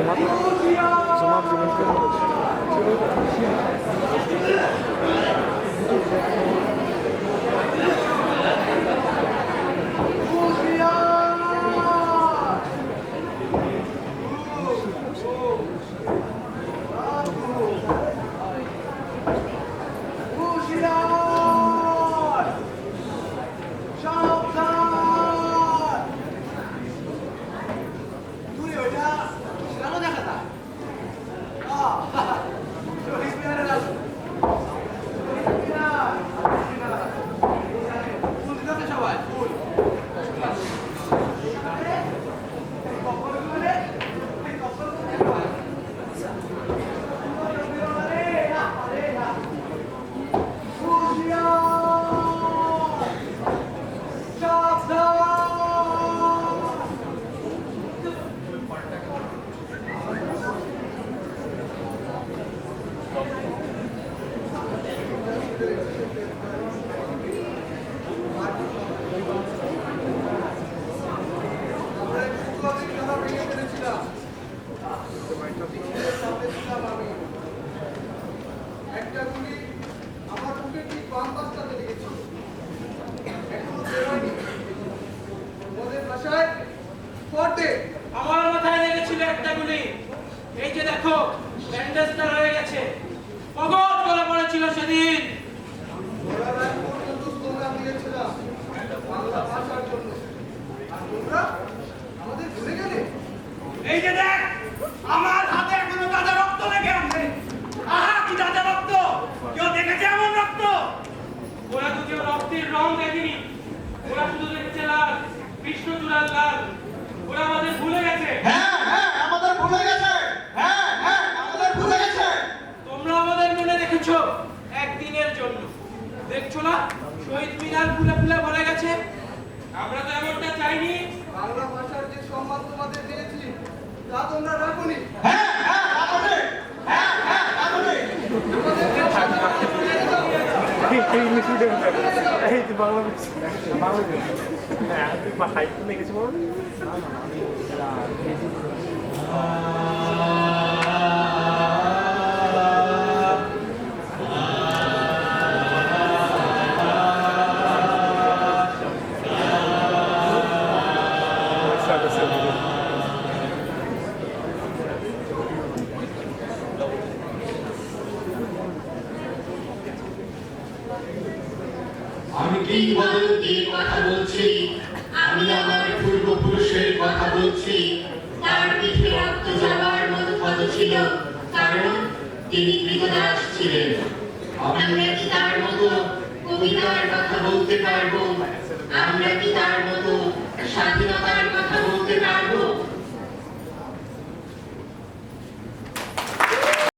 Zomar. Zomar Zomar. ভাষায় পড়তে। আমার মাথায় লেগেছিল একটা গুলি। এই যে দেখো, ব্যান্ডেজটা রয়ে গেছে। মগজ গলে পড়েছিল সেদিন। স্লোগান দিয়েছিলাম বাংলা ভাষার জন্য আর তোমরা আমাদের ভুলে গেলে এই যে দেখ আমার হাতে এখনও তাজা রক্ত লেগে আছে আহা কি তাজা রক্ত কেউ দেখেছে এমন রক্ত ওরা তো কেউ রক্তের রং দেখেনি ওরা শুধু দেখছে লাল ওরা আমাদের ভুলে গেছে। হ্যাঁ হ্যাঁ আমাদের ভুলে গেছে। হ্যাঁ হ্যাঁ আমাদের ভুলে গেছে। তোমরা আমাদের মনে রেখেছো একদিনের জন্য। দেখছ না? শহীদ মিনার ফুলে ফুলে ভরে গেছে। আমরা তো এমনটা চাইনি। বাংলা ভাষার যে সম্মান তোমাদের দিয়েছি তা তোমরা রাখোনি। হ্যাঁ Eğitim bağlamış. Bağlamış. Ne? Bakayım. Ne geçim olur? worden? কিংবদন্তির কথা বলছি? আমি আমার পূর্বপুরুষের কথা বলছি। তার পিঠে রক্ত যাওয়ার মতো পদ ছিল। কারণ তিনি কৃতদাস ছিলেন। আমরা কি তার মতো কবিতার কথা বলতে পারব? আমরা কি তার মতো পারব